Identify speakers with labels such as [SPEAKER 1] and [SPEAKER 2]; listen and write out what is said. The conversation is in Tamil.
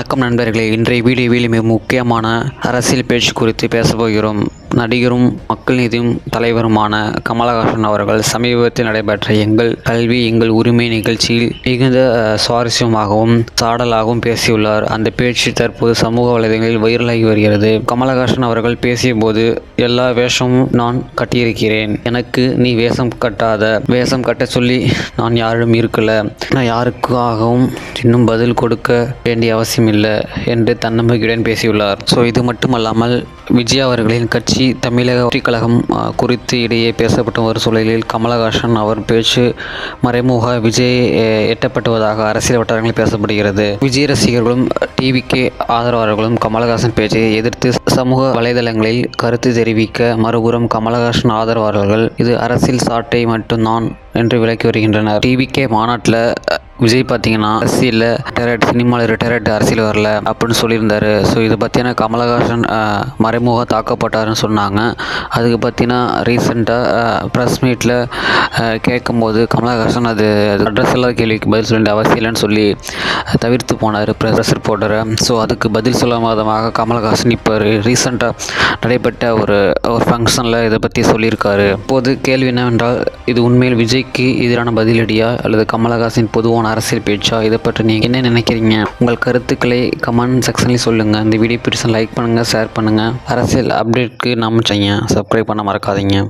[SPEAKER 1] வணக்கம் நண்பர்களே. இன்றைய வீடியோவில் மிக முக்கியமான அரசியல் பேச்சு குறித்து பேசப்போகிறோம் நடிகரும் மக்கள் நீதியும் தலைவருமான கமலஹாசன் அவர்கள் சமீபத்தில் நடைபெற்ற எங்கள் கல்வி எங்கள் உரிமை நிகழ்ச்சியில் மிகுந்த சுவாரஸ்யமாகவும் சாடலாகவும் பேசியுள்ளார். அந்த பேச்சு தற்போது சமூக வலைதளங்களில் வைரலாகி வருகிறது. கமலஹாசன் அவர்கள் பேசியபோது எல்லா வேஷமும் நான் கட்டியிருக்கிறேன். எனக்கு நீ வேஷம் கட்டாத. வேஷம் கட்ட சொல்லி நான் யாரும் இருக்கல. நான் யாருக்காகவும் இன்னும் பதில் கொடுக்க வேண்டிய அவசியம் இல்லை என்று தன்னம்பிக்கையுடன் பேசியுள்ளார். ஸோ இது மட்டுமல்லாமல் விஜய் அவர்களின் கட்சி தமிழக வெற்றிக் கழகம் குறித்து இடையே பேசப்பட்ட ஒரு சூழலில் கமலஹாசன் அவர் பேச்சு மறைமுக விஜய் எட்டப்பட்டுவதாக அரசியல் வட்டாரங்களில் பேசப்படுகிறது. விஜய் ரசிகர்களும் டிவிக்கு ஆதரவாளர்களும் கமலஹாசன் பேச்சை எதிர்த்து சமூக வலைதளங்களில் கருத்து தெரிவிக்க மறுபுறம் கமலஹாசன் ஆதரவாளர்கள் இது அரசியல் சாட்டை மட்டும்தான். என்று விளக்கி வருகின்றனர். டிவிகே மாநாட்டில் விஜய் பார்த்தீங்கன்னா அரசியலில் ரிட்டையர்ட் சினிமாவில் ரிட்டையர்ட் அரசியல் வரல அப்படின்னு சொல்லியிருந்தார். ஸோ இதை பற்றின கமலஹாசன் மறைமுக தாக்கப்பட்டாருன்னு சொன்னாங்க. அதுக்கு பார்த்தீங்கன்னா ரீசெண்டாக ப்ரெஸ் மீட்டில் கேட்கும்போது கமலஹாசன் அது அட்ரஸ் இல்லாத கேள்விக்கு பதில் சொல்ல வேண்டிய அவசியம் இல்லைன்னு சொல்லி தவிர்த்து போனார் ப்ரெஸ் ரிப்போர்ட்டரை ஸோ அதுக்கு பதில் சொல்ல விதமாக கமலஹாசன் இப்போ ரீசெண்டாக நடைபெற்ற ஒரு ஒரு ஃபங்க்ஷனில் இதை பற்றி சொல்லியிருக்காரு. இப்போது கேள்வி என்னவென்றால் இது உண்மையில் விஜய் விஜய்க்கு எதிரான பதிலடியா அல்லது கமலஹாசன் பொதுவான அரசியல் பேச்சா? இதை பற்றி நீங்கள் என்ன நினைக்கிறீங்க? உங்கள் கருத்துக்களை கமெண்ட் செக்ஷனில் சொல்லுங்கள் இந்த வீடியோ பிடிச்சா லைக் பண்ணுங்கள் ஷேர் பண்ணுங்கள் அரசியல் அப்டேட்க்கு நம்ம செய்யுங்க. சப்ஸ்கிரைப் பண்ண மறக்காதீங்க.